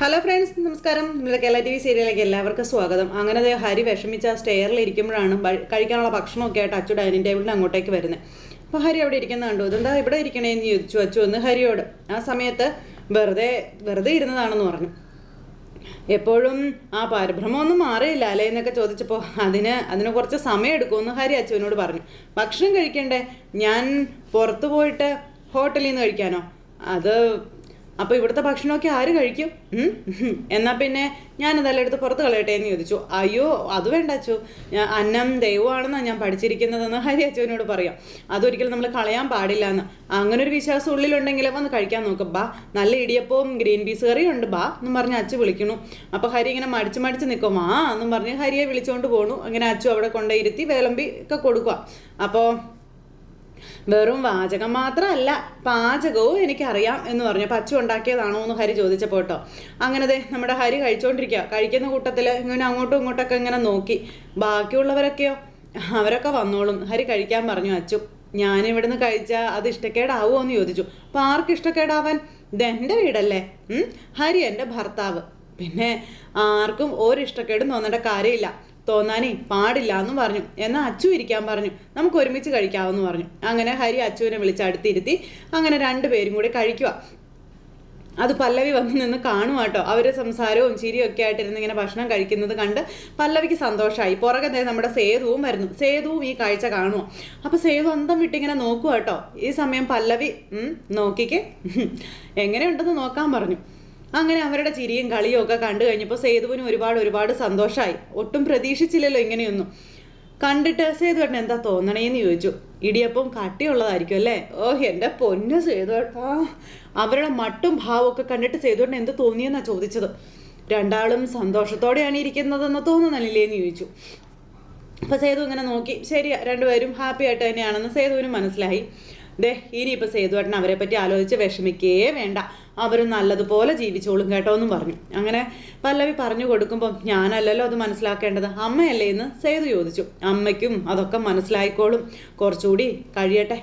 Hello friends നമസ്കാരം. നമ്മുടെ Kerala T V സീരിയലിലേക്ക് എല്ലാവർക്കും സ്വാഗതം. അങ്ങനെ ഹരി വിഷമിച്ച സ്റ്റെയറിൽ ഇരിക്കുമ്പോഴാണ് കഴിക്കാനുള്ള ഭക്ഷണമൊക്കെ ആയിട്ട് അച്ചു ഡൈനിങ് ടേബിളിന് അങ്ങോട്ടേക്ക് വരുന്നത് അപ്പോൾ ഹരി അവിടെ ഇരിക്കുന്ന കണ്ടു. ഇതെന്താ ഇവിടെ ഇരിക്കണേന്ന് ചോദിച്ചു അച്ചു ഒന്ന് ഹരിയോട്. ആ സമയത്ത് വെറുതെ വെറുതെ ഇരുന്നതാണെന്ന് പറഞ്ഞു. എപ്പോഴും ആ പരിഭ്രമമൊന്നും മാറിയില്ല അല്ലേ എന്നൊക്കെ ചോദിച്ചപ്പോൾ അതിന് അതിന് കുറച്ച് സമയം എടുക്കുമെന്ന് ഹരി അച്ചുവിനോട് പറഞ്ഞു. ഭക്ഷണം കഴിക്കണ്ടേ? ഞാൻ പുറത്തു പോയിട്ട് ഹോട്ടലിൽ നിന്ന് കഴിക്കാനോ? അത് അപ്പോൾ ഇവിടുത്തെ ഭക്ഷണമൊക്കെ ആര് കഴിക്കും? എന്നാ പിന്നെ ഞാൻ അതെല്ലാം എടുത്ത് പുറത്ത് കളയട്ടെ എന്ന് ചോദിച്ചു. അയ്യോ അത് വേണ്ട അച്ചു. അന്നം ദൈവമാണെന്നാണ് ഞാൻ പഠിച്ചിരിക്കുന്നതെന്ന് ഹരി അച്ചുവിനോട് പറയാം. അതൊരിക്കലും നമ്മൾ കളയാൻ പാടില്ല എന്ന് അങ്ങനെ ഒരു വിശ്വാസം ഉള്ളിലുണ്ടെങ്കിൽ വന്ന് കഴിക്കാൻ നോക്കും. ബാ നല്ല ഇടിയപ്പവും ഗ്രീൻ പീസ് കറിയും ഉണ്ട് ബാ എന്നും പറഞ്ഞ് അച്ചു വിളിക്കണു അപ്പോൾ ഹരി ഇങ്ങനെ മടിച്ച് മടിച്ച് നിൽക്കും ആ എന്നും പറഞ്ഞ് ഹരിയെ വിളിച്ചുകൊണ്ട് പോണു. അങ്ങനെ അച്ചു അവിടെ കൊണ്ടുയിരുത്തി വേലമ്പി ഒക്കെ കൊടുക്കുക അപ്പോൾ വെറും വാചകം മാത്രമല്ല പാചകവും എനിക്കറിയാം എന്ന് പറഞ്ഞു. പച്ച ഉണ്ടാക്കിയതാണോ എന്ന് ഹരി ചോദിച്ചപ്പോൾ കേട്ടോ. അങ്ങനത്തെ നമ്മുടെ ഹരി കഴിച്ചുകൊണ്ടിരിക്കുക കഴിക്കുന്ന കൂട്ടത്തിൽ ഇങ്ങനെ അങ്ങോട്ടും ഇങ്ങോട്ടൊക്കെ ഇങ്ങനെ നോക്കി. ബാക്കിയുള്ളവരൊക്കെയോ? അവരൊക്കെ വന്നോളും. ഹരി കഴിക്കാൻ പറഞ്ഞു അച്ചു ഞാൻ ഇവിടുന്ന് കഴിച്ചാൽ അത് ഇഷ്ടക്കേടാവുമോ എന്ന് ചോദിച്ചു. അപ്പോൾ ആർക്ക് ഇഷ്ടക്കേടാവാൻ? ഇതെന്റെ വീടല്ലേ? ഹരി എന്റെ ഭർത്താവ്. പിന്നെ ആർക്കും ഒരു ഇഷ്ടക്കേടും തോന്നേണ്ട കാര്യമില്ല. തോന്നാനേ പാടില്ല എന്നും പറഞ്ഞു. എന്നാൽ അച്ചു ഇരിക്കാൻ പറഞ്ഞു. നമുക്ക് ഒരുമിച്ച് കഴിക്കാമെന്ന് പറഞ്ഞു. അങ്ങനെ ഹരി അച്ചുവിനെ വിളിച്ച് അടുത്തിരുത്തി അങ്ങനെ രണ്ടുപേരും കൂടി കഴിക്കുക അത് പല്ലവി വന്ന് നിന്ന് കാണുക കേട്ടോ അവർ സംസാരവും ചിരിയും ഒക്കെ ആയിട്ടിരുന്ന് ഇങ്ങനെ ഭക്ഷണം കഴിക്കുന്നത് കണ്ട് പല്ലവിക്ക് സന്തോഷമായി പുറകെ നമ്മുടെ സേതുവും വരുന്നു. സേതുവും ഈ കാഴ്ച കാണുക അപ്പോൾ സേതു അന്തം വിട്ടിങ്ങനെ നോക്കുക കേട്ടോ ഈ സമയം പല്ലവി നോക്കിക്കേ. എങ്ങനെയുണ്ടെന്ന് നോക്കാൻ പറഞ്ഞു. അങ്ങനെ അവരുടെ ചിരിയും കളിയും ഒക്കെ കണ്ടു കഴിഞ്ഞപ്പോൾ സേതുവിന് ഒരുപാട് ഒരുപാട് സന്തോഷമായി ഒട്ടും പ്രതീക്ഷിച്ചില്ലല്ലോ ഇങ്ങനെയൊന്നും. കണ്ടിട്ട് സേതുവേട്ടൻ എന്താ തോന്നണേന്ന് ചോദിച്ചു. ഇടിയപ്പം കട്ടിയുള്ളതായിരിക്കും അല്ലേ? ഓ എന്റെ പൊന്ന് സേതുവേട്ടാ. അവരുടെ മട്ടും ഭാവവും ഒക്കെ കണ്ടിട്ട് സേതുവേട്ടൻ എന്ത് തോന്നിയെന്നാ ചോദിച്ചത്. രണ്ടാളും സന്തോഷത്തോടെയാണ് ഇരിക്കുന്നതെന്ന് തോന്നുന്നില്ലേന്ന് ചോദിച്ചു. അപ്പോൾ സേതു ഇങ്ങനെ നോക്കി. ശരി രണ്ടുപേരും ഹാപ്പി ആയിട്ട് തന്നെയാണെന്ന് സേതുവിനും മനസ്സിലായി. ദേ ഇനിയിപ്പോൾ സേതുവേട്ടൻ അവരെ പറ്റി ആലോചിച്ച് വിഷമിക്കേ വേണ്ട. അവർ നല്ലതുപോലെ ജീവിച്ചോളും കേട്ടോ എന്നും പറഞ്ഞു. അങ്ങനെ പല്ലവി പറഞ്ഞു കൊടുക്കുമ്പോൾ ഞാനല്ലല്ലോ അത് മനസ്സിലാക്കേണ്ടത്. അമ്മയല്ലേ എന്ന് സേതു ചോദിച്ചു. അമ്മയ്ക്കും അതൊക്കെ മനസ്സിലായിക്കോളും. കുറച്ചുകൂടി കഴിയട്ടെ.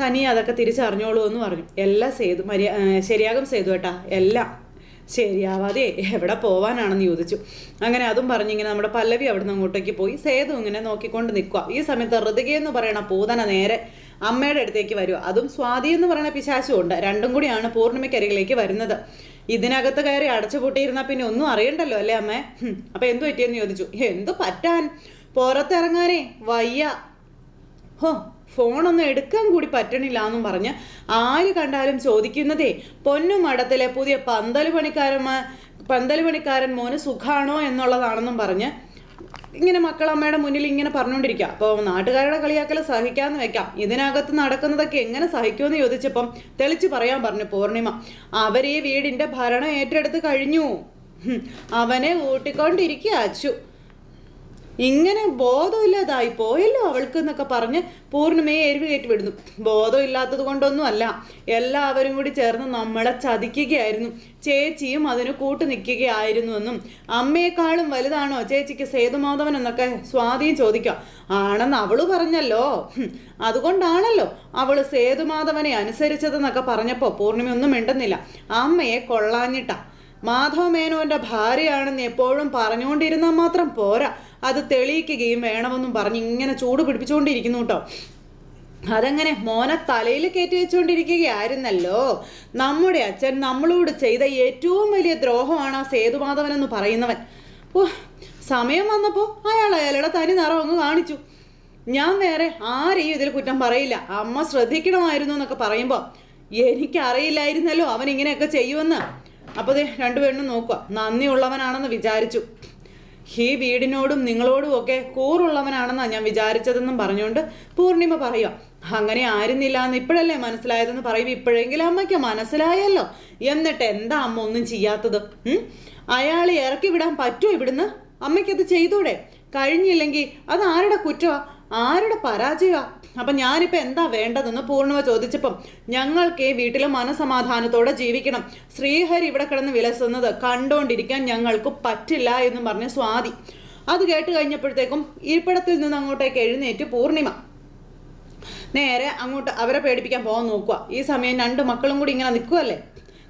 തനിയെ അതൊക്കെ തിരിച്ചറിഞ്ഞോളൂ എന്ന് പറഞ്ഞു. എല്ലാം സേതു മര്യാ ശരിയാകും സേതു കേട്ടാ എല്ലാം ശരിയാവാതെ എവിടെ പോവാനാണെന്ന് ചോദിച്ചു. അങ്ങനെ അതും പറഞ്ഞിങ്ങനെ നമ്മുടെ പല്ലവി അവിടുന്ന് അങ്ങോട്ടേക്ക് പോയി. സേതു ഇങ്ങനെ നോക്കിക്കൊണ്ട് നിൽക്കുക ഈ സമയത്ത് ഋതിക എന്ന് പറയണ പൂതന നേരെ അമ്മയുടെ അടുത്തേക്ക് വരിക അതും സ്വാതി എന്ന് പറയുന്ന പിശാശു ഉണ്ട്. രണ്ടും കൂടിയാണ് പൂർണിമക്കരികിലേക്ക് വരുന്നത്. ഇതിനകത്ത് കയറി അടച്ചുപൂട്ടിയിരുന്നാൽ പിന്നെ ഒന്നും അറിയണ്ടല്ലോ അല്ലേ അമ്മേ? അപ്പം എന്തു പറ്റിയെന്ന് ചോദിച്ചു. എന്തു പറ്റാൻ? പുറത്തിറങ്ങാനേ വയ്യ. ഹോ ഫോണൊന്നും എടുക്കാൻ കൂടി പറ്റണില്ല എന്നും പറഞ്ഞ് ആര് കണ്ടാലും ചോദിക്കുന്നതേ പൊന്നും മഠത്തിലെ പുതിയ പന്തൽ പണിക്കാരന്മാ പന്തൽ പണിക്കാരൻ മോന് സുഖാണോ എന്നുള്ളതാണെന്നും പറഞ്ഞ് ഇങ്ങനെ മക്കളമ്മയുടെ മുന്നിൽ ഇങ്ങനെ പറഞ്ഞുകൊണ്ടിരിക്കുക അപ്പോൾ നാട്ടുകാരുടെ കളിയാക്കൽ സഹിക്കാന്ന് വെക്കാം. ഇതിനകത്ത് നടക്കുന്നതൊക്കെ എങ്ങനെ സഹിക്കുമെന്ന് ചോദിച്ചപ്പം തെളിച്ച് പറയാൻ പറഞ്ഞു പൂർണിമ. അവർ ഈ വീടിന്റെ ഭരണം ഏറ്റെടുത്ത് കഴിഞ്ഞു. അവനെ ഊട്ടിക്കൊണ്ടിരിക്കുക അച്ചു. ഇങ്ങനെ ബോധമില്ലാതായി പോയല്ലോ അവൾക്ക് എന്നൊക്കെ പറഞ്ഞ് പൂർണിമയെ എരിവ് കയറ്റി വിടുന്നു. ബോധമില്ലാത്തത് കൊണ്ടൊന്നും അല്ല എല്ലാവരും കൂടി ചേർന്ന് നമ്മളെ ചതിക്കുകയായിരുന്നു. ചേച്ചിയും അതിന് കൂട്ടു നിൽക്കുകയായിരുന്നു എന്നും. അമ്മയെക്കാളും വലുതാണോ ചേച്ചിക്ക് സേതുമാധവൻ എന്നൊക്കെ സ്വാധീനം ചോദിക്കാം. ആണെന്ന് അവൾ പറഞ്ഞല്ലോ. അതുകൊണ്ടാണല്ലോ അവൾ സേതുമാധവനെ അനുസരിച്ചതെന്നൊക്കെ പറഞ്ഞപ്പോൾ പൂർണിമയൊന്നും മിണ്ടുന്നില്ല. അമ്മയെ കൊള്ളാഞ്ഞിട്ടാ. മാധവ മേനോന്റെ ഭാര്യയാണെന്ന് എപ്പോഴും പറഞ്ഞുകൊണ്ടിരുന്നാൽ മാത്രം പോരാ. അത് തെളിയിക്കുകയും വേണമെന്നും പറഞ്ഞ് ഇങ്ങനെ ചൂട് പിടിപ്പിച്ചുകൊണ്ടിരിക്കുന്നു കേട്ടോ അതങ്ങനെ മോനെ തലയിൽ കയറ്റി വെച്ചുകൊണ്ടിരിക്കുകയായിരുന്നല്ലോ. നമ്മുടെ അച്ഛൻ നമ്മളോട് ചെയ്ത ഏറ്റവും വലിയ ദ്രോഹമാണ് ആ സേതുമാധവൻ എന്ന് പറയുന്നവൻ. ഓ സമയം വന്നപ്പോൾ അയാൾ അയാളുടെ തനി നിറം അങ്ങ് കാണിച്ചു. ഞാൻ വേറെ ആരെയും ഇതിൽ കുറ്റം പറയില്ല. അമ്മ ശ്രദ്ധിക്കണമായിരുന്നു എന്നൊക്കെ പറയുമ്പോൾ എനിക്കറിയില്ലായിരുന്നല്ലോ അവൻ ഇങ്ങനെയൊക്കെ ചെയ്യുമെന്ന്. അപ്പോൾ ദേ രണ്ടുപേരും നോക്കുക. നന്ദിയുള്ളവനാണെന്ന് വിചാരിച്ചു. ഈ വീടിനോടും നിങ്ങളോടും ഒക്കെ കൂറുള്ളവനാണെന്നാണ് ഞാൻ വിചാരിച്ചതെന്നും പറഞ്ഞുകൊണ്ട് പൂർണിമ പറയുക. അങ്ങനെ ആയിരുന്നില്ല എന്ന് ഇപ്പോഴല്ലേ മനസ്സിലായതെന്ന് പറയുമ്പോൾ ഇപ്പോഴെങ്കിലും അമ്മയ്ക്ക് മനസ്സിലായല്ലോ. എന്നിട്ട് എന്താ അമ്മ ഒന്നും ചെയ്യാത്തത്? അയാളെ ഇറക്കി വിടാൻ പറ്റുമോ ഇവിടുന്ന്? അമ്മയ്ക്കത് ചെയ്തൂടെ? കഴിഞ്ഞില്ലെങ്കിൽ അത് ആരുടെ കുറ്റമാ ആരുടെ പരാജയമാണ് അപ്പം ഞാനിപ്പോൾ എന്താ വേണ്ടതെന്ന് പൂർണിമ ചോദിച്ചപ്പം ഞങ്ങൾക്ക് ഈ വീട്ടിൽ മനസമാധാനത്തോടെ ജീവിക്കണം. ശ്രീഹരി ഇവിടെ കിടന്ന് വിലസുന്നത് കണ്ടുകൊണ്ടിരിക്കാൻ ഞങ്ങൾക്ക് പറ്റില്ല എന്ന് പറഞ്ഞ് സ്വാതി. അത് കേട്ട് കഴിഞ്ഞപ്പോഴത്തേക്കും ഇരിപ്പിടത്തിൽ നിന്ന് അങ്ങോട്ടേക്ക് എഴുന്നേറ്റ് പൂർണിമ. നേരെ അങ്ങോട്ട് അവരെ പേടിപ്പിക്കാൻ പോകാൻ നോക്കുക. ഈ സമയം രണ്ട് മക്കളും കൂടി ഇങ്ങനെ നിൽക്കുമല്ലേ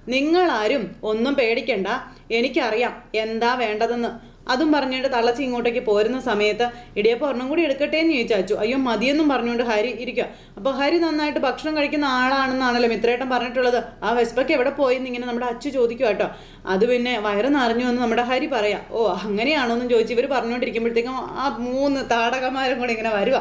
നിങ്ങളാരും ഒന്നും പേടിക്കണ്ട. എനിക്കറിയാം എന്താ വേണ്ടതെന്ന്. അതും പറഞ്ഞിട്ട് തള്ളച്ചി ഇങ്ങോട്ടേക്ക് പോരുന്ന സമയത്ത് ഇടിയപ്പം ഒരെണ്ണം കൂടി എടുക്കട്ടെ എന്ന് ചോദിച്ചു. അച്ചു അയ്യോ മതിയെന്നും പറഞ്ഞുകൊണ്ട് ഹരി ഇരിക്കുക അപ്പോൾ ഹരി നന്നായിട്ട് ഭക്ഷണം കഴിക്കുന്ന ആളാണെന്നാണല്ലോ മിത്രേട്ടൻ പറഞ്ഞിട്ടുള്ളത്. ആ വെസ്പൊക്കെ എവിടെ പോയെന്ന് ഇങ്ങനെ നമ്മുടെ അച്ചു ചോദിക്കുക കേട്ടോ. അത് പിന്നെ വയറ് നിറഞ്ഞു എന്ന് നമ്മുടെ ഹരി പറയാം. ഓ അങ്ങനെയാണോ എന്നും ചോദിച്ച് ഇവർ പറഞ്ഞുകൊണ്ടിരിക്കുമ്പോഴത്തേക്കും ആ മൂന്ന് താടകന്മാരും കൂടെ ഇങ്ങനെ വരിക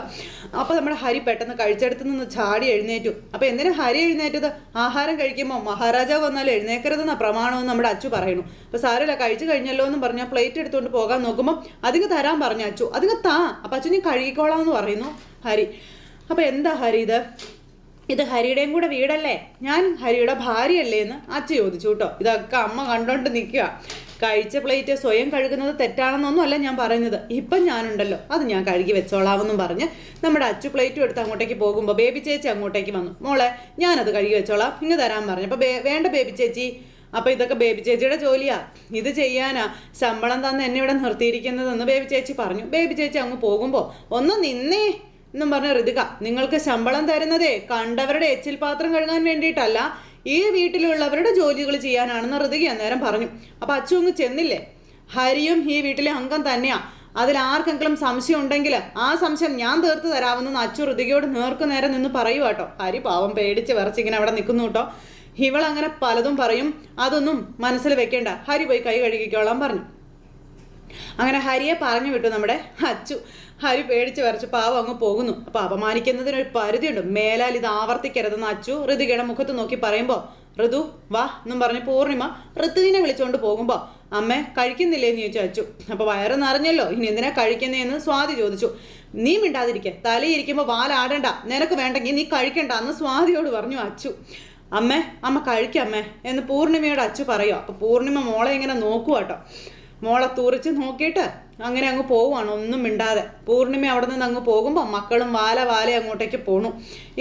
അപ്പോൾ നമ്മുടെ ഹരി പെട്ടെന്ന് കഴിച്ചെടുത്ത് നിന്ന് ചാടി എഴുന്നേറ്റു. അപ്പോൾ എന്തിനാ ഹരി എഴുന്നേറ്റത്? ആഹാരം കഴിക്കുമ്പോൾ മഹാരാജാവ് വന്നാൽ എഴുന്നേക്കരുതെന്ന പ്രമാണമെന്ന് നമ്മുടെ അച്ചു പറയുന്നു. അപ്പോൾ സാരമില്ല കഴിച്ചു കഴിഞ്ഞല്ലോ എന്ന് പറഞ്ഞാൽ പ്ലേറ്റ് എടുത്തുകൊണ്ട് പോകാൻ നോക്കുമ്പോൾ അതിങ്ങ് തരാൻ പറഞ്ഞു അച്ചു. അതിങ്ങ് താ. അപ്പം അച്ഛൻ ഞാൻ കഴുകിക്കോളാം എന്ന് പറയുന്നു ഹരി. അപ്പം എന്താ ഹരി ഇത്? ഇത് ഹരിയുടെയും കൂടെ വീടല്ലേ? ഞാൻ ഹരിയുടെ ഭാര്യയല്ലേ എന്ന് അച്ഛ ചോദിച്ചു കേട്ടോ. ഇതൊക്കെ അമ്മ കണ്ടോണ്ട് നിൽക്കുക കഴിച്ച പ്ലേറ്റ് സ്വയം കഴുകുന്നത് തെറ്റാണെന്നൊന്നും അല്ല ഞാൻ പറയുന്നത്. ഇപ്പം ഞാനുണ്ടല്ലോ. അത് ഞാൻ കഴുകി വെച്ചോളാമെന്നും പറഞ്ഞ് നമ്മുടെ അച്ചു പ്ലേറ്റും എടുത്ത് അങ്ങോട്ടേക്ക് പോകുമ്പോൾ ബേബി ചേച്ചി അങ്ങോട്ടേക്ക് വന്നു. മോളെ ഞാനത് കഴുകി വെച്ചോളാം. ഇങ്ങ് തരാൻ പറഞ്ഞു. അപ്പോൾ വേണ്ട ബേബി ചേച്ചി. അപ്പോൾ ഇതൊക്കെ ബേബി ചേച്ചിയുടെ ജോലിയാ. ഇത് ചെയ്യാനാ ശമ്പളം തന്ന് എന്നെ ഇവിടെ നിർത്തിയിരിക്കുന്നതെന്ന് ബേബി ചേച്ചി പറഞ്ഞു. ബേബി ചേച്ചി അങ്ങ് പോകുമ്പോൾ ഒന്ന് നിന്നേ എന്നും പറഞ്ഞ ഋതിക നിങ്ങൾക്ക് ശമ്പളം തരുന്നതേ കണ്ടവരുടെ എച്ചിൽ പാത്രം കഴുകാൻ വേണ്ടിയിട്ടല്ല ഈ വീട്ടിലുള്ളവരുടെ ജോലികൾ ചെയ്യാനാണെന്ന് ഋതിക അന്നേരം പറഞ്ഞു. അപ്പൊ അച്ചു അങ്ങ് ചെന്നില്ലേ? ഹരിയും ഈ വീട്ടിലെ അംഗം തന്നെയാ. അതിൽ ആർക്കെങ്കിലും സംശയം ഉണ്ടെങ്കിൽ ആ സംശയം ഞാൻ തീർത്ത് തരാമെന്ന് അച്ചു ഋതികയോട് നേർക്കു നേരെ നിന്ന് പറയുക കേട്ടോ ഹരി പാവം പേടിച്ച് വിറച്ചിങ്ങനെ അവിടെ നിൽക്കുന്നു കേട്ടോ ഇവൾ അങ്ങനെ പലതും പറയും. അതൊന്നും മനസ്സിൽ വെക്കേണ്ട. ഹരി പോയി കൈ കഴുകിക്കോളാൻ പറഞ്ഞു. അങ്ങനെ ഹരിയെ പറഞ്ഞു വിട്ടു നമ്മുടെ അച്ചു. ഹരി പേടിച്ച് വരച്ച് പാവം അങ്ങ് പോകുന്നു. അപ്പൊ അപമാനിക്കുന്നതിനൊരു പരിധിയുണ്ട്. മേലാൽ ഇത് ആവർത്തിക്കരുതെന്ന് അച്ചു ഋതുകയുടെ മുഖത്ത് നോക്കി പറയുമ്പോ ഋതു വാ എന്നും പറഞ്ഞ് പൂർണിമ ഋതുവിനെ വിളിച്ചുകൊണ്ട് പോകുമ്പോ അമ്മ കഴിക്കുന്നില്ലേ? എന്ന് ചോദിച്ചു അച്ചു. അപ്പൊ വയറ് നിറഞ്ഞല്ലോ ഇനി എന്തിനാ കഴിക്കുന്നതെന്ന് സ്വാതി ചോദിച്ചു. നീ മിണ്ടാതിരിക്കെ. തലയിരിക്കുമ്പോൾ വാലാടണ്ട. നിനക്ക് വേണ്ടെങ്കിൽ നീ കഴിക്കണ്ട എന്ന് സ്വാതിയോട് പറഞ്ഞു അച്ചു. അമ്മേ അമ്മ കഴിക്കമ്മേ എന്ന് പൂർണിമയോട് അച്ചു പറയുക അപ്പോൾ പൂർണിമ മോളെ ഇങ്ങനെ നോക്കുക കേട്ടോ മോളെ തുറിച്ച് നോക്കിയിട്ട് അങ്ങനെ അങ്ങ് പോവുകയാണ്. ഒന്നും മിണ്ടാതെ. പൂർണിമ അവിടെ നിന്ന് അങ്ങ് പോകുമ്പോൾ മക്കളും വാല വാല അങ്ങോട്ടേക്ക് പോണു.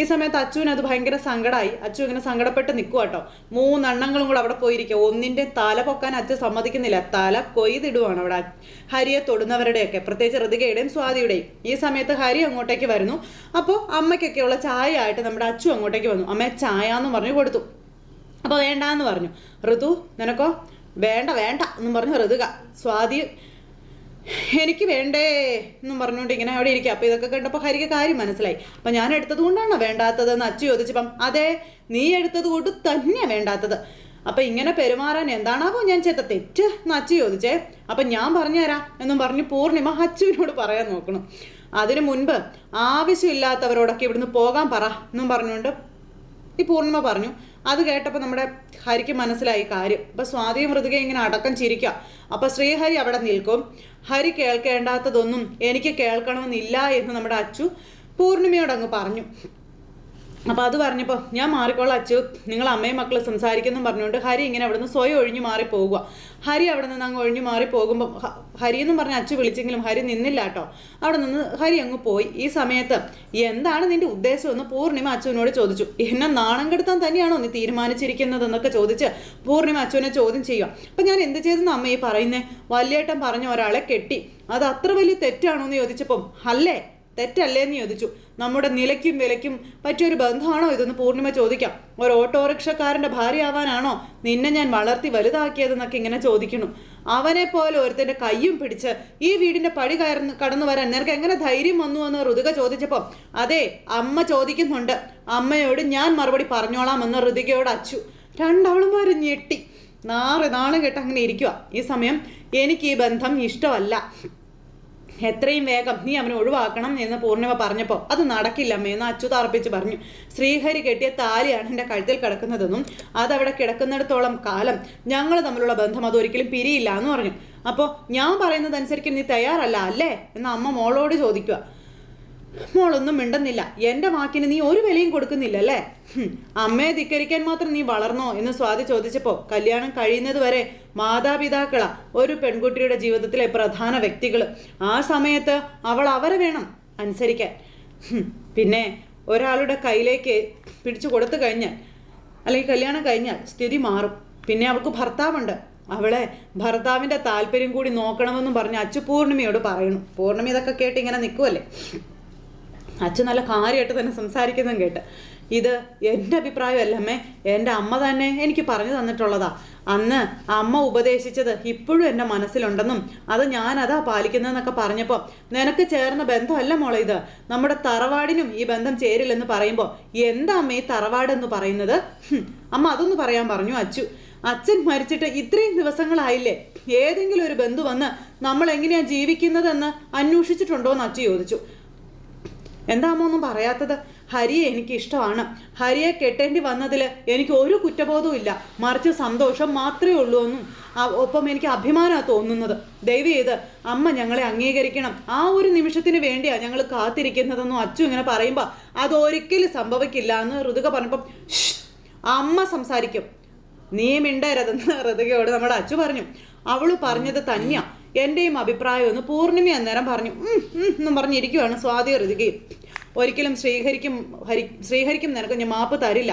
ഈ സമയത്ത് അച്ചുവിന് അത് ഭയങ്കര സങ്കടമായി അച്ചു ഇങ്ങനെ സങ്കടപ്പെട്ട് നിൽക്കുക കേട്ടോ മൂന്നെണ്ണങ്ങളും കൂടെ അവിടെ പോയിരിക്കുക ഒന്നിന്റെ തല പൊക്കാൻ അച്ഛൻ സമ്മതിക്കുന്നില്ല. തല കൊയ്തിടുവാണ് അവിടെ. ഹരിയെ തൊടുന്നവരുടെയൊക്കെ പ്രത്യേകിച്ച് ഋതികയുടെയും സ്വാതിയുടെയും. ഈ സമയത്ത് ഹരി അങ്ങോട്ടേക്ക് വരുന്നു. അപ്പോൾ അമ്മയ്ക്കൊക്കെയുള്ള ചായ ആയിട്ട് നമ്മുടെ അച്ചു അങ്ങോട്ടേക്ക് വന്നു. അമ്മ ചായ എന്ന് പറഞ്ഞു കൊടുത്തു. അപ്പോൾ വേണ്ടാന്ന് പറഞ്ഞു. ഋതു നിനക്കോ? വേണ്ട വേണ്ട എന്നും പറഞ്ഞ് ഋതുക സ്വാതി എനിക്ക് വേണ്ടേ എന്നും പറഞ്ഞുകൊണ്ട് ഇങ്ങനെ അവിടെ ഇരിക്കുക. അപ്പോൾ ഇതൊക്കെ കണ്ടപ്പോൾ ഹരിക്ക് കാര്യം മനസ്സിലായി. അപ്പം ഞാൻ എടുത്തത് കൊണ്ടാണോ വേണ്ടാത്തതെന്ന് അച്ചു ചോദിച്ചപ്പം അതെ നീ എടുത്തത് കൊണ്ട് തന്നെയാണ് വേണ്ടാത്തത്. അപ്പം ഇങ്ങനെ പെരുമാറാൻ എന്താണാവോ ഞാൻ ചെയ്ത തെറ്റ് എന്ന് അച്ചു ചോദിച്ചേ. അപ്പം ഞാൻ പറഞ്ഞുതരാം എന്നും പറഞ്ഞ് പൂർണിമ അച്ചുവിനോട് പറയാൻ നോക്കണം. അതിനു മുൻപ് ആവശ്യമില്ലാത്തവരോടൊക്കെ ഇവിടുന്ന് പോകാൻ പറ എന്നും പറഞ്ഞുകൊണ്ട് ഈ പൂർണിമ പറഞ്ഞു. അത് കേട്ടപ്പോൾ നമ്മുടെ ഹരിക്ക് മനസ്സിലായി കാര്യം. അപ്പോൾ സ്വാതി മൃതിക ഇങ്ങനെ അടക്കം ചിരിക്കുക അപ്പോൾ ശ്രീഹരി അവിടെ നിൽക്കും. ഹരി കേൾക്കേണ്ടാത്തതൊന്നും എനിക്ക് കേൾക്കണമെന്നില്ല എന്ന് നമ്മുടെ അച്ചു പൂർണിമയോട് അങ്ങ് പറഞ്ഞു. അപ്പോൾ അത് പറഞ്ഞപ്പോൾ ഞാൻ മാറിക്കോളാം അച്ചു. നിങ്ങൾ അമ്മയും മക്കളും സംസാരിക്കുന്നു പറഞ്ഞുകൊണ്ട് ഹരി ഇങ്ങനെ അവിടെ നിന്ന് സ്വയം ഒഴിഞ്ഞു മാറി പോകുക ഹരി അവിടെ നിന്ന് അങ്ങ് ഒഴിഞ്ഞു മാറി പോകുമ്പോൾ ഹരി എന്ന് പറഞ്ഞ് അച്ചു വിളിച്ചെങ്കിലും ഹരി നിന്നില്ല കേട്ടോ. അവിടെ നിന്ന് ഹരി അങ്ങ് പോയി. ഈ സമയത്ത് എന്താണ് നിന്റെ ഉദ്ദേശം എന്ന് പൂർണിമ അച്ചുവിനോട് ചോദിച്ചു. എന്നെ നാണം കെടുത്താൻ തന്നെയാണോ നീ തീരുമാനിച്ചിരിക്കുന്നത് എന്നൊക്കെ ചോദിച്ച് പൂർണിമ അച്ചുവിനെ ചോദ്യം ചെയ്യുക അപ്പം ഞാൻ എന്ത് ചെയ്തെന്ന് അമ്മ ഈ പറയുന്നേ? വലിയേട്ടൻ പറഞ്ഞ ഒരാളെ കെട്ടി. അത് അത്ര വലിയ തെറ്റാണോ എന്ന് ചോദിച്ചപ്പം അല്ലേ? തെറ്റല്ലേ എന്ന് ചോദിച്ചു. നമ്മുടെ നിലയ്ക്കും വിലയ്ക്കും പറ്റിയൊരു ബന്ധമാണോ ഇതെന്ന് പൂർണിമ ചോദിക്കാം. ഒരു ഓട്ടോറിക്ഷക്കാരന്റെ ഭാര്യയാവാനാണോ നിന്നെ ഞാൻ വളർത്തി വലുതാക്കിയതെന്നൊക്കെ ഇങ്ങനെ ചോദിക്കുന്നു. അവനെ പോലെ ഒരുത്തന്റെ കയ്യും പിടിച്ച് ഈ വീടിന്റെ പടി കയർന്ന് കടന്നു വരാൻ നിനക്ക് എങ്ങനെ ധൈര്യം വന്നു എന്ന് ഋതുക ചോദിച്ചപ്പോൾ അതെ അമ്മ ചോദിക്കുന്നുണ്ട്. അമ്മയോട് ഞാൻ മറുപടി പറഞ്ഞോളാം എന്ന് ഋതുകയോട് അച്ചു. രണ്ടവളുമാർ ഞെട്ടി. നാറ് നാണം കെട്ട് അങ്ങനെ ഇരിക്കുക ഈ സമയം എനിക്ക് ഈ ബന്ധം ഇഷ്ടമല്ല. എത്രയും വേഗം നീ അവനെ ഒഴിവാക്കണം എന്ന് പൂർണിമ പറഞ്ഞപ്പോൾ അത് നടക്കില്ല അമ്മയെന്ന് അച്ചു തറപ്പിച്ച് പറഞ്ഞു. ശ്രീഹരി കെട്ടിയ താലിയാണ് എന്റെ കഴുത്തിൽ കിടക്കുന്നതെന്നും അതവിടെ കിടക്കുന്നിടത്തോളം കാലം ഞങ്ങൾ തമ്മിലുള്ള ബന്ധം അതൊരിക്കലും പിരിയില്ല എന്ന് പറഞ്ഞു. അപ്പോൾ ഞാൻ പറയുന്നതനുസരിക്കും നീ തയ്യാറല്ല അല്ലേ? എന്ന് അമ്മ മോളോട് ചോദിക്കുക മോളൊന്നും മിണ്ടുന്നില്ല. എന്റെ വാക്കിന് നീ ഒരു വിലയും കൊടുക്കുന്നില്ലല്ലേ? അമ്മയെ ധിക്കരിക്കാൻ മാത്രം നീ വളർന്നോ എന്ന് സ്വാതി ചോദിച്ചപ്പോൾ കല്യാണം കഴിയുന്നത് വരെ മാതാപിതാക്കളാ ഒരു പെൺകുട്ടിയുടെ ജീവിതത്തിലെ പ്രധാന വ്യക്തികൾ ആ സമയത്ത് അവൾ അവരെ വേണം അനുസരിക്കാൻ. പിന്നെ ഒരാളുടെ കയ്യിലേക്ക് പിടിച്ചു കൊടുത്തു കഴിഞ്ഞാൽ അല്ലെങ്കിൽ കല്യാണം കഴിഞ്ഞാൽ സ്ഥിതി മാറും. പിന്നെ അവൾക്ക് ഭർത്താവുണ്ട്. അവളെ ഭർത്താവിന്റെ താല്പര്യം കൂടി നോക്കണമെന്നും പറഞ്ഞ് അച്ചു പൂർണിമയോട് പറയണു. പൂർണിമ ഇതൊക്കെ കേട്ട് ഇങ്ങനെ നിൽക്കുമല്ലേ അച്ഛൻ നല്ല കാര്യമായിട്ട് തന്നെ സംസാരിക്കുന്നതും കേട്ട്. ഇത് എന്റെ അഭിപ്രായമല്ലമ്മേ എന്റെ അമ്മ തന്നെ എനിക്ക് പറഞ്ഞു തന്നിട്ടുള്ളതാ. അന്ന് അമ്മ ഉപദേശിച്ചത് ഇപ്പോഴും എന്റെ മനസ്സിലുണ്ടെന്നും അത് ഞാൻ അതാ പാലിക്കുന്നതെന്നൊക്കെ പറഞ്ഞപ്പോൾ നിനക്ക് ചേർന്ന ബന്ധമല്ല മോളെ ഇത്. നമ്മുടെ തറവാടിനും ഈ ബന്ധം ചേരില്ലെന്ന് പറയുമ്പോൾ എന്താ അമ്മ ഈ തറവാടെന്ന് പറയുന്നത്? അമ്മ അതൊന്ന് പറയാൻ പറഞ്ഞു അച്ചു. അച്ഛൻ മരിച്ചിട്ട് ഇത്രയും ദിവസങ്ങളായില്ലേ? ഏതെങ്കിലും ഒരു ബന്ധു വന്ന് നമ്മൾ എങ്ങനെയാ ജീവിക്കുന്നതെന്ന് അന്വേഷിച്ചിട്ടുണ്ടോ എന്ന് അച്ചു ചോദിച്ചു. എന്താ അമ്മ ഒന്നും പറയാത്തത്? ഹരിയെ എനിക്ക് ഇഷ്ടമാണ് ഹരിയെ കെട്ടേണ്ടി വന്നതിൽ എനിക്ക് ഒരു കുറ്റബോധവും ഇല്ല. മറിച്ച് സന്തോഷം മാത്രമേ ഉള്ളൂ എന്നും ഒപ്പം എനിക്ക് അഭിമാനമാണ് തോന്നുന്നത്. ദയവ് ചെയ്ത് അമ്മ ഞങ്ങളെ അംഗീകരിക്കണം. ആ ഒരു നിമിഷത്തിന് വേണ്ടിയാണ് ഞങ്ങൾ കാത്തിരിക്കുന്നതെന്നും അച്ചു ഇങ്ങനെ പറയുമ്പോൾ അതൊരിക്കലും സംഭവിക്കില്ല എന്ന് ഋതുക പറഞ്ഞപ്പം അമ്മ സംസാരിക്കും. നീ മിണ്ടരുതെന്ന് ഋതുകയോട് നമ്മുടെ അച്ചു പറഞ്ഞു. അവൾ പറഞ്ഞത് തന്നെയാ. എന്റെയും അഭിപ്രായം എന്ന് പൂർണിമ അന്നേരം പറഞ്ഞു. എന്നും പറഞ്ഞിരിക്കുവാണ് സ്വാതി ഋതുകയും. ഒരിക്കലും ശ്രീഹരിക്കും ഹരി ശ്രീഹരിക്കും നിനക്ക് ഞാൻ മാപ്പ് തരില്ല.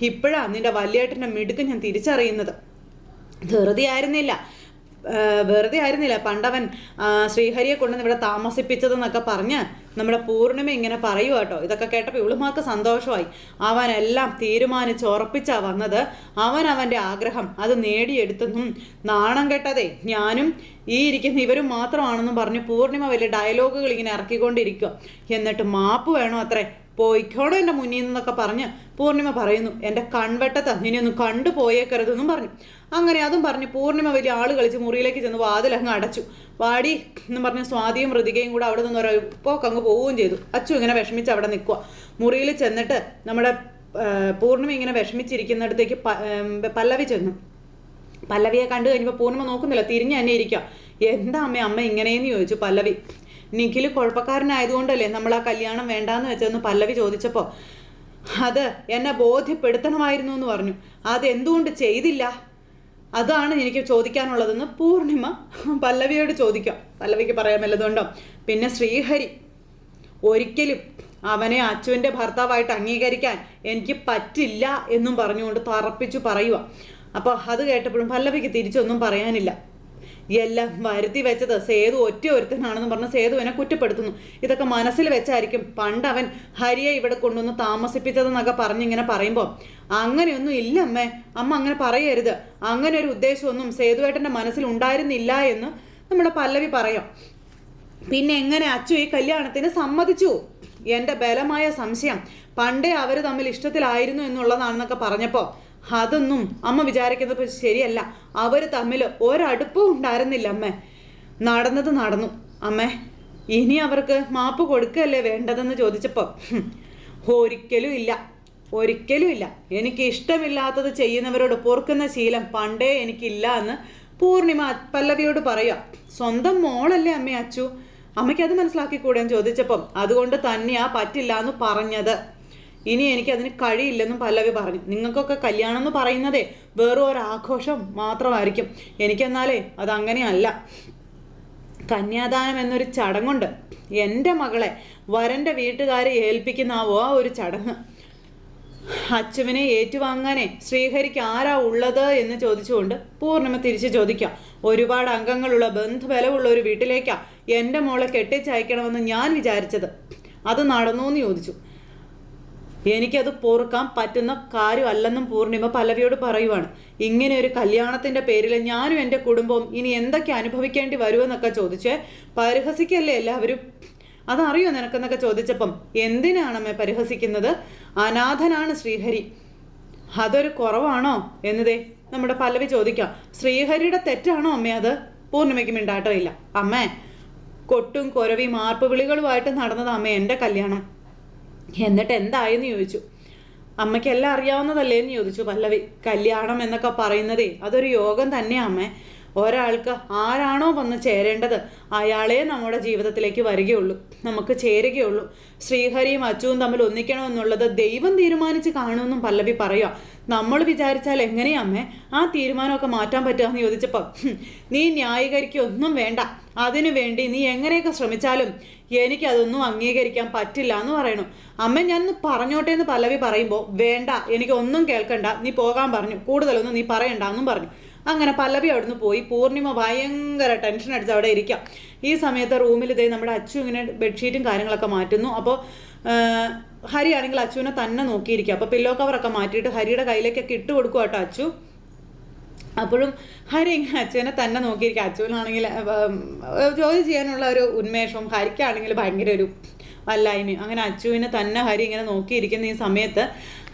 ഇപ്പോഴാ നിന്റെ വല്യേട്ടന്റെ മിടുക്ക് ഞാൻ തിരിച്ചറിയുന്നത്. ധൃതി ആയിരുന്നില്ല ആ, വെറുതെ ആയിരുന്നില്ല. പണ്ടവൻ ശ്രീഹരിയെ കൊണ്ടുവന്ന് ഇവിടെ താമസിപ്പിച്ചതെന്നൊക്കെ പറഞ്ഞ് നമ്മുടെ പൂർണിമ ഇങ്ങനെ പറയുക കേട്ടോ. ഇതൊക്കെ കേട്ടപ്പോൾ ഇവളുമാർക്ക് സന്തോഷമായി. അവനെല്ലാം തീരുമാനിച്ച് ഉറപ്പിച്ചാ വന്നത്. അവൻ അവന്റെ ആഗ്രഹം അത് നേടിയെടുത്തെന്നും നാണം കെട്ടതേ ഞാനും ഈ ഇരിക്കുന്ന ഇവരും മാത്രമാണെന്നും പറഞ്ഞ് പൂർണിമ വലിയ ഡയലോഗുകൾ ഇങ്ങനെ ഇറക്കിക്കൊണ്ടിരിക്കുക എന്നിട്ട് മാപ്പ് വേണോ അത്രേ? പോയിക്കോടെ എന്റെ മുന്നിൽ നിന്നൊക്കെ പറഞ്ഞ് പൂർണിമ പറയുന്നു. എന്റെ കൺവെട്ടത്ത് നിന്നെ ഒന്ന് കണ്ടു പോയേക്കരുതെന്നും പറഞ്ഞു. അങ്ങനെ അതും പറഞ്ഞ് പൂർണിമ വലിയ ആൾ കളിച്ച് മുറിയിലേക്ക് ചെന്ന് വാതിലങ്ങ് അടച്ചു. വാടി എന്ന് പറഞ്ഞ് സ്വാതിയും മൃതികയും കൂടെ അവിടെ നിന്ന് ഒരു പോക്കങ്ങ് പോവുകയും ചെയ്തു. അച്ചു ഇങ്ങനെ വിഷമിച്ച് അവിടെ നിൽക്കുക മുറിയിൽ ചെന്നിട്ട് നമ്മുടെ പൂർണിമ ഇങ്ങനെ വിഷമിച്ചിരിക്കുന്നിടത്തേക്ക് പല്ലവി ചെന്നു. പല്ലവിയെ കണ്ടു കഴിഞ്ഞപ്പോൾ പൂർണിമ നോക്കുന്നില്ല. തിരിഞ്ഞ് തന്നെ ഇരിക്കുക എന്താ അമ്മ അമ്മ ഇങ്ങനെയെന്ന് ചോദിച്ചു പല്ലവി. നിഖിൽ കുഴപ്പക്കാരനായതുകൊണ്ടല്ലേ നമ്മൾ ആ കല്യാണം വേണ്ടാന്ന് വെച്ചതെന്ന് പല്ലവി ചോദിച്ചപ്പോൾ അത് എന്നെ ബോധ്യപ്പെടുത്തണമായിരുന്നു എന്ന് പറഞ്ഞു. അത് എന്തുകൊണ്ട് ചെയ്തില്ല? അതാണ് എനിക്ക് ചോദിക്കാനുള്ളതെന്ന് പൂർണിമ പല്ലവിയോട് ചോദിക്കാം. പല്ലവിക്ക് പറയാൻ വല്ലതുകൊണ്ടോ പിന്നെ ശ്രീഹരി ഒരിക്കലും അവനെ അച്ചുവിന്റെ ഭർത്താവായിട്ട് അംഗീകരിക്കാൻ എനിക്ക് പറ്റില്ല എന്നും പറഞ്ഞുകൊണ്ട് തറപ്പിച്ചു പറയുക അപ്പോൾ അത് കേട്ടപ്പോഴും പല്ലവിക്ക് തിരിച്ചൊന്നും പറയാനില്ല. എല്ലാം വരുത്തി വെച്ചത് സേതു ഒറ്റ ഒരുത്തനാണെന്ന് പറഞ്ഞ് സേതുവിനെ കുറ്റപ്പെടുത്തുന്നു. ഇതൊക്കെ മനസ്സിൽ വെച്ചായിരിക്കും. പണ്ട് അവൻ ഹരിയെ ഇവിടെ കൊണ്ടുവന്ന് താമസിപ്പിച്ചതെന്നൊക്കെ പറഞ്ഞിങ്ങനെ പറയുമ്പോൾ അങ്ങനെയൊന്നും ഇല്ല അമ്മേ. അമ്മ അങ്ങനെ പറയരുത്. അങ്ങനെ ഒരു ഉദ്ദേശമൊന്നും സേതുവേട്ടന്റെ മനസ്സിൽ ഉണ്ടായിരുന്നില്ല എന്ന് നമ്മുടെ പല്ലവി പറയാം. പിന്നെ എങ്ങനെ അച്ചു ഈ കല്യാണത്തിന് സമ്മതിച്ചു? എന്റെ ബലമായ സംശയം. പണ്ടേ അവർ തമ്മിൽ ഇഷ്ടത്തിലായിരുന്നു എന്നുള്ളതാണെന്നൊക്കെ പറഞ്ഞപ്പോൾ അതൊന്നും അമ്മ വിചാരിക്കുന്നത് ശരിയല്ല. അവർ തമ്മിൽ ഒരടുപ്പവും ഉണ്ടായിരുന്നില്ല അമ്മ. നടന്നത് നടന്നു. അമ്മേ ഇനി അവർക്ക് മാപ്പ് കൊടുക്കല്ലേ വേണ്ടതെന്ന് ചോദിച്ചപ്പോൾ ഒരിക്കലും ഇല്ല. ഒരിക്കലും ഇല്ല. എനിക്ക് ഇഷ്ടമില്ലാത്തത് ചെയ്യുന്നവരോട് പൊറുക്കുന്ന ശീലം പണ്ടേ എനിക്കില്ല എന്ന് പൂർണിമ പല്ലവിയോട് പറയുക സ്വന്തം മോളല്ലേ അമ്മേ അച്ചു? അമ്മയ്ക്ക് അത് മനസ്സിലാക്കി കൂടെ ചോദിച്ചപ്പം അതുകൊണ്ട് തന്നെയാ പറ്റില്ല എന്ന് പറഞ്ഞത്. ഇനി എനിക്ക് അതിന് കഴിയില്ലെന്നും പല്ലവി പറഞ്ഞു. നിങ്ങൾക്കൊക്കെ കല്യാണം എന്ന് പറയുന്നതേ വേറെ ഒരു ആഘോഷം മാത്രമായിരിക്കും. എനിക്കെന്നാലേ അതങ്ങനെയല്ല. കന്യാദാനം എന്നൊരു ചടങ്ങുണ്ട്. എന്റെ മകളെ വരന്റെ വീട്ടുകാരെ ഏൽപ്പിക്കുന്ന ആ ആ ഒരു ചടങ്ങ്? അച്ചുവിനെ ഏറ്റുവാങ്ങാനേ ശ്രീഹരിക്ക് ആരാ ഉള്ളത് എന്ന് ചോദിച്ചുകൊണ്ട് പൂർണിമ തിരിച്ചു ചോദിക്കാം ഒരുപാട് അംഗങ്ങളുള്ള ബന്ധുബലമുള്ള ഒരു വീട്ടിലേക്കാ എന്റെ മോളെ കെട്ടിച്ചയക്കണമെന്ന് ഞാൻ വിചാരിച്ചത്. അത് നടന്നു എന്ന് ചോദിച്ചു. എനിക്കത് പൊറുക്കാൻ പറ്റുന്ന കാര്യമല്ലെന്നും പൂർണിമ പല്ലവിയോട് പറയുവാണ്. ഇങ്ങനെ ഒരു കല്യാണത്തിന്റെ പേരിൽ ഞാനും എന്റെ കുടുംബവും ഇനി എന്തൊക്കെ അനുഭവിക്കേണ്ടി വരുമെന്നൊക്കെ ചോദിച്ച് പരിഹസിക്കല്ലേ എല്ലാവരും? അതറിയോ നിനക്കെന്നൊക്കെ ചോദിച്ചപ്പം? എന്തിനാണമ്മേ പരിഹസിക്കുന്നത്? അനാഥനാണ് ശ്രീഹരി. അതൊരു കുറവാണോ? എന്നതേ നമ്മുടെ പല്ലവി ചോദിക്കാം. ശ്രീഹരിയുടെ തെറ്റാണോ അമ്മേ അത്? പൂർണിമയ്ക്ക് മിണ്ടാട്ടമില്ല. അമ്മേ കൊട്ടും കൊരവിയും ആർപ്പ് വിളികളുമായിട്ട് നടന്നത് അമ്മേ എന്റെ കല്യാണം. എന്നിട്ട് എന്തായെന്ന് ചോദിച്ചു. അമ്മയ്ക്കെല്ലാം അറിയാവുന്നതല്ലേ എന്ന് ചോദിച്ചു. പല്ലവി കല്യാണം എന്നൊക്കെ പറയുന്നതേ അതൊരു യോഗം തന്നെയാ അമ്മേ. ഒരാൾക്ക് ആരാണോ വന്ന് ചേരേണ്ടത് അയാളെ നമ്മുടെ ജീവിതത്തിലേക്ക് വരികയുള്ളൂ നമുക്ക് ചേരുകയുള്ളൂ. ശ്രീഹരിയും അച്ചുവും തമ്മിൽ ഒന്നിക്കണമെന്നുള്ളത് ദൈവം തീരുമാനിച്ച് കാണുമെന്നും പല്ലവി പറയുക നമ്മൾ വിചാരിച്ചാൽ എങ്ങനെയാ അമ്മേ? ആ തീരുമാനമൊക്കെ മാറ്റാൻ പറ്റുക എന്ന് ചോദിച്ചപ്പോൾ "ഹും, നീ ന്യായീകരിക്കൊന്നും വേണ്ട. അതിനു വേണ്ടി നീ എങ്ങനെയൊക്കെ ശ്രമിച്ചാലും എനിക്കതൊന്നും അംഗീകരിക്കാൻ പറ്റില്ല എന്ന് പറയണു. അമ്മ ഞാൻ പറഞ്ഞോട്ടെ എന്ന് പല്ലവി പറയുമ്പോൾ വേണ്ട എനിക്കൊന്നും കേൾക്കണ്ട. നീ പോകാൻ പറഞ്ഞു. കൂടുതലൊന്നും നീ പറയണ്ട എന്നും പറഞ്ഞു. അങ്ങനെ പല്ലവി അവിടുന്ന് പോയി. പൂർണിമ ഭയങ്കര ടെൻഷൻ അടിച്ച് അവിടെ ഇരിക്കാം. ഈ സമയത്ത് റൂമിൽ ഇതേ നമ്മുടെ അച്ചു ഇങ്ങനെ ബെഡ്ഷീറ്റും കാര്യങ്ങളൊക്കെ മാറ്റുന്നു. അപ്പോൾ ഹരി ആണെങ്കിൽ അച്ചുവിനെ തന്നെ നോക്കിയിരിക്കുക അപ്പോൾ പില്ലോ കവറൊക്കെ മാറ്റിയിട്ട് ഹരിയുടെ കയ്യിലേക്കൊക്കെ ഇട്ട് കൊടുക്കുക കേട്ടോ അച്ചു. അപ്പോഴും ഹരി ഇങ്ങനെ അച്ഛനെ തന്നെ നോക്കിയിരിക്കുക അച്ഛനാണെങ്കിൽ ജോലി ചെയ്യാനുള്ള ഒരു ഉന്മേഷവും ഹരിക്കാണെങ്കിൽ ഭയങ്കര ഒരു വല്ലായ്മയും അങ്ങനെ അച്ചുവിനെ തന്നെ ഹരി ഇങ്ങനെ നോക്കിയിരിക്കുന്ന ഈ സമയത്ത്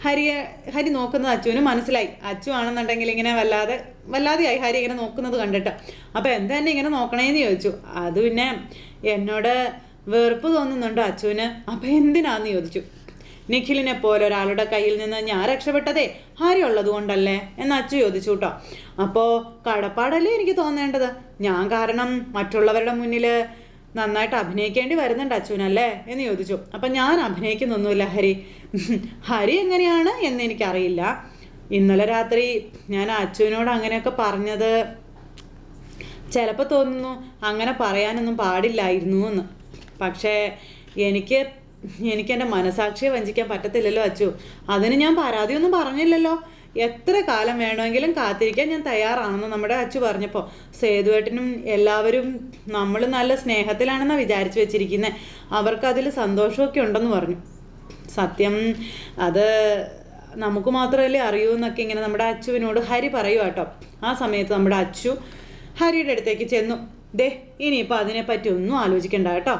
ഹരിയെ ഹരി നോക്കുന്നത് അച്ചുവിന് മനസ്സിലായി. അച്ചു ആണെന്നുണ്ടെങ്കിൽ ഇങ്ങനെ വല്ലാതെ വല്ലാതെയായി ഹരി ഇങ്ങനെ നോക്കുന്നത് കണ്ടിട്ട്. അപ്പോൾ എന്താ എന്നെ ഇങ്ങനെ നോക്കണേന്ന് ചോദിച്ചു. അത് പിന്നെ എന്നോട് വെറുപ്പ് തോന്നുന്നുണ്ടോ അച്ചുവിന്? അപ്പോൾ എന്തിനാന്ന് ചോദിച്ചു. നിഖിലിനെ പോലെ ഒരാളുടെ കയ്യിൽ നിന്ന് ഞാൻ രക്ഷപ്പെട്ടതേ ഹരി ഉള്ളത് കൊണ്ടല്ലേ എന്ന് അച്ചു ചോദിച്ചു കേട്ടോ. അപ്പോൾ കടപ്പാടല്ലേ എനിക്ക് തോന്നേണ്ടത്? ഞാൻ കാരണം മറ്റുള്ളവരുടെ മുന്നിൽ നന്നായിട്ട് അഭിനയിക്കേണ്ടി വരുന്നുണ്ട് അച്ഛനല്ലേ എന്ന് ചോദിച്ചു. അപ്പം ഞാൻ അഭിനയിക്കുന്നൊന്നുമില്ല ഹരി. ഹരി എങ്ങനെയാണ് എന്ന് എനിക്കറിയില്ല. ഇന്നലെ രാത്രി ഞാൻ അച്ഛനോട് അങ്ങനെയൊക്കെ പറഞ്ഞത് ചിലപ്പോൾ തോന്നുന്നു അങ്ങനെ പറയാനൊന്നും പാടില്ലായിരുന്നു എന്ന്. പക്ഷേ എനിക്ക് എനിക്ക് എന്റെ മനസാക്ഷിയെ വഞ്ചിക്കാൻ പറ്റത്തില്ലല്ലോ അച്ചു. അതിന് ഞാൻ പരാതിയൊന്നും പറഞ്ഞില്ലല്ലോ. എത്ര കാലം വേണമെങ്കിലും കാത്തിരിക്കാൻ ഞാൻ തയ്യാറാണെന്ന് നമ്മുടെ അച്ചു പറഞ്ഞപ്പോൾ സേതുവേട്ടനും എല്ലാവരും നമ്മൾ നല്ല സ്നേഹത്തിലാണെന്നാണ് വിചാരിച്ചു വെച്ചിരിക്കുന്നത് അവർക്കതിൽ സന്തോഷമൊക്കെ ഉണ്ടെന്ന് പറഞ്ഞു. സത്യം അത് നമുക്ക് മാത്രമല്ലേ അറിയൂ എന്നൊക്കെ ഇങ്ങനെ നമ്മുടെ അച്ചുവിനോട് ഹരി പറയുക കേട്ടോ. ആ സമയത്ത് നമ്മുടെ അച്ചു ഹരിയുടെ അടുത്തേക്ക് ചെന്നു. ദേ ഇനിയിപ്പോൾ അതിനെപ്പറ്റി ഒന്നും ആലോചിക്കണ്ട കേട്ടോ.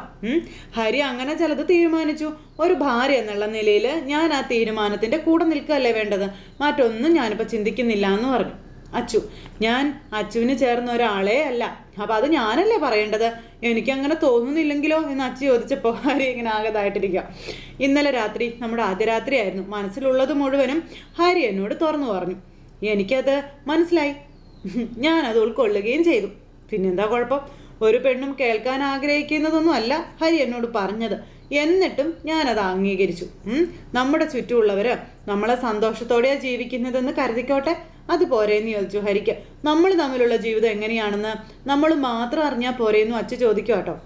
ഹരി അങ്ങനെ ചിലത് തീരുമാനിച്ചു. ഒരു ഭാര്യ എന്നുള്ള നിലയിൽ ഞാൻ ആ തീരുമാനത്തിന്റെ കൂടെ നിൽക്കുകയല്ലേ വേണ്ടത്? മറ്റൊന്നും ഞാനിപ്പോൾ ചിന്തിക്കുന്നില്ല എന്ന് പറഞ്ഞു. അച്ചു ഞാൻ അച്ചുവിന് ചേർന്ന ഒരാളെ അല്ല. അപ്പം അത് ഞാനല്ലേ പറയേണ്ടത്? എനിക്കങ്ങനെ തോന്നുന്നില്ലെങ്കിലോ എന്ന് അച്ചു ചോദിച്ചപ്പോൾ ഹരി ഇങ്ങനെ ആകതായിട്ടിരിക്കുക. ഇന്നലെ രാത്രി നമ്മുടെ ആദ്യ രാത്രിയായിരുന്നു. മനസ്സിലുള്ളത് മുഴുവനും ഹരി എന്നോട് തുറന്നു പറഞ്ഞു. എനിക്കത് മനസ്സിലായി. ഞാനത് ഉൾക്കൊള്ളുകയും ചെയ്തു. പിന്നെന്താ കുഴപ്പം? ഒരു പെണ്ണും കേൾക്കാൻ ആഗ്രഹിക്കുന്നതൊന്നും അല്ല ഹരി എന്നോട് പറഞ്ഞത്. എന്നിട്ടും ഞാനത് അംഗീകരിച്ചു. നമ്മുടെ ചുറ്റുമുള്ളവര് നമ്മളെ സന്തോഷത്തോടെയാ ജീവിക്കുന്നതെന്ന് കരുതിക്കോട്ടെ? അത് പോരേന്ന് ചോദിച്ചു ഹരിക്ക്. നമ്മൾ തമ്മിലുള്ള ജീവിതം എങ്ങനെയാണെന്ന് നമ്മൾ മാത്രം അറിഞ്ഞാൽ പോരേന്നു അച്ഛ ചോദിക്കും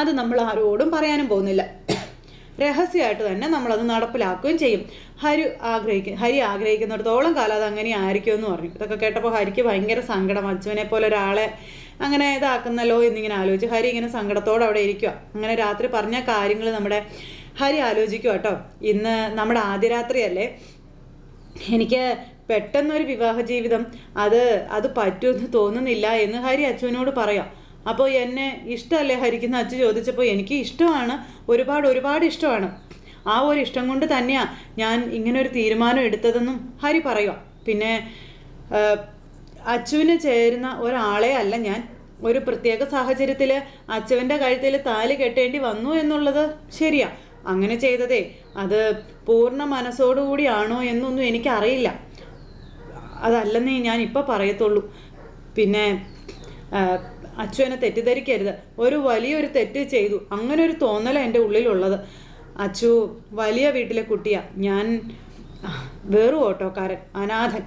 അത് നമ്മൾ ആരോടും പറയാനും പോകുന്നില്ല. രഹസ്യമായിട്ട് തന്നെ നമ്മളത് നടപ്പിലാക്കുകയും ചെയ്യും. ഹരി ആഗ്രഹിക്കും ഹരി ആഗ്രഹിക്കുന്നിടത്തോളം കാലം അത് അങ്ങനെ ആയിരിക്കും എന്ന് പറഞ്ഞു. ഇതൊക്കെ കേട്ടപ്പോൾ ഹരിക്ക് ഭയങ്കര സങ്കടം. അച്ഛനെ പോലെ ഒരാളെ അങ്ങനെ ഇതാക്കുന്നല്ലോ എന്നിങ്ങനെ ആലോചിച്ച് ഹരി ഇങ്ങനെ സങ്കടത്തോടെ അവിടെ ഇരിക്കുക അങ്ങനെ രാത്രി പറഞ്ഞ കാര്യങ്ങൾ നമ്മുടെ ഹരി ആലോചിക്കുക കേട്ടോ. ഇന്ന് നമ്മുടെ ആദ്യ രാത്രിയല്ലേ എനിക്ക് പെട്ടെന്നൊരു വിവാഹ ജീവിതം അത് അത് പറ്റുമെന്ന് തോന്നുന്നില്ല എന്ന് ഹരി അച്ഛനോട് പറയാം. അപ്പോൾ എന്നെ ഇഷ്ടമല്ലേ ഹരിക്കുന്ന അച്ഛൻ ചോദിച്ചപ്പോൾ എനിക്ക് ഇഷ്ടമാണ്. ഒരുപാട് ഒരുപാട് ഇഷ്ടമാണ്. ആ ഒരു ഇഷ്ടം കൊണ്ട് തന്നെയാണ് ഞാൻ ഇങ്ങനെ ഒരു തീരുമാനം എടുത്തതെന്നും ഹരി പറയുക പിന്നെ അച്ചുവിന് ചേരുന്ന ഒരാളെ അല്ല ഞാൻ. ഒരു പ്രത്യേക സാഹചര്യത്തിൽ അച്ചുവിന്റെ കഴുത്തിൽ താലി കെട്ടേണ്ടി വന്നു എന്നുള്ളത് ശരിയാ. അങ്ങനെ ചെയ്തതേ അത് പൂർണ മനസ്സോടുകൂടിയാണോ എന്നൊന്നും എനിക്കറിയില്ല. അതല്ലെന്നേ ഞാൻ ഇപ്പോൾ പറയത്തുള്ളൂ. പിന്നെ അച്ഛനെ തെറ്റിദ്ധരിക്കരുത്. ഒരു വലിയൊരു തെറ്റ് ചെയ്തു. അങ്ങനെ ഒരു തോന്നലാണ് എന്റെ ഉള്ളിലുള്ളത്. അച്ചു വലിയ വീട്ടിലെ കുട്ടിയാ. ഞാൻ വേറു ഓട്ടോക്കാരൻ അനാഥൻ.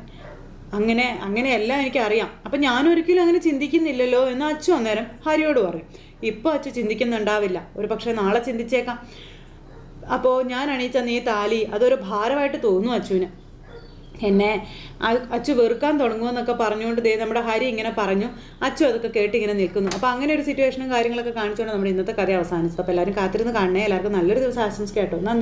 അങ്ങനെ അങ്ങനെയല്ല എനിക്കറിയാം. അപ്പം ഞാൻ ഒരിക്കലും അങ്ങനെ ചിന്തിക്കുന്നില്ലല്ലോ എന്ന് അച്ചു അന്നേരം ഹരിയോട് പറയും. ഇപ്പോൾ അച്ചു ചിന്തിക്കുന്നുണ്ടാവില്ല. ഒരു പക്ഷേ നാളെ ചിന്തിച്ചേക്കാം. അപ്പോൾ ഞാൻ അണിയിച്ച നീ താലി അതൊരു ഭാരമായിട്ട് തോന്നും അച്ചുവിന്. എന്നെ അച്ചു വെറുക്കാൻ തുടങ്ങുമെന്നൊക്കെ പറഞ്ഞുകൊണ്ട് ദേ നമ്മുടെ ഹരി ഇങ്ങനെ പറഞ്ഞു. അച്ചു അതൊക്കെ കേട്ട് ഇങ്ങനെ നിൽക്കുന്നു. അപ്പോൾ അങ്ങനെ ഒരു സിറ്റുവേഷനും കാര്യങ്ങളൊക്കെ കാണിച്ചുകൊണ്ട് നമ്മുടെ ഇന്നത്തെ കഥ അവസാനിച്ചത് അപ്പോൾ എല്ലാവരും കാത്തിരുന്ന് കാണണേ. എല്ലാവർക്കും നല്ലൊരു ദിവസം ആശംസിക്കാം കേട്ടോ. നന്ദി.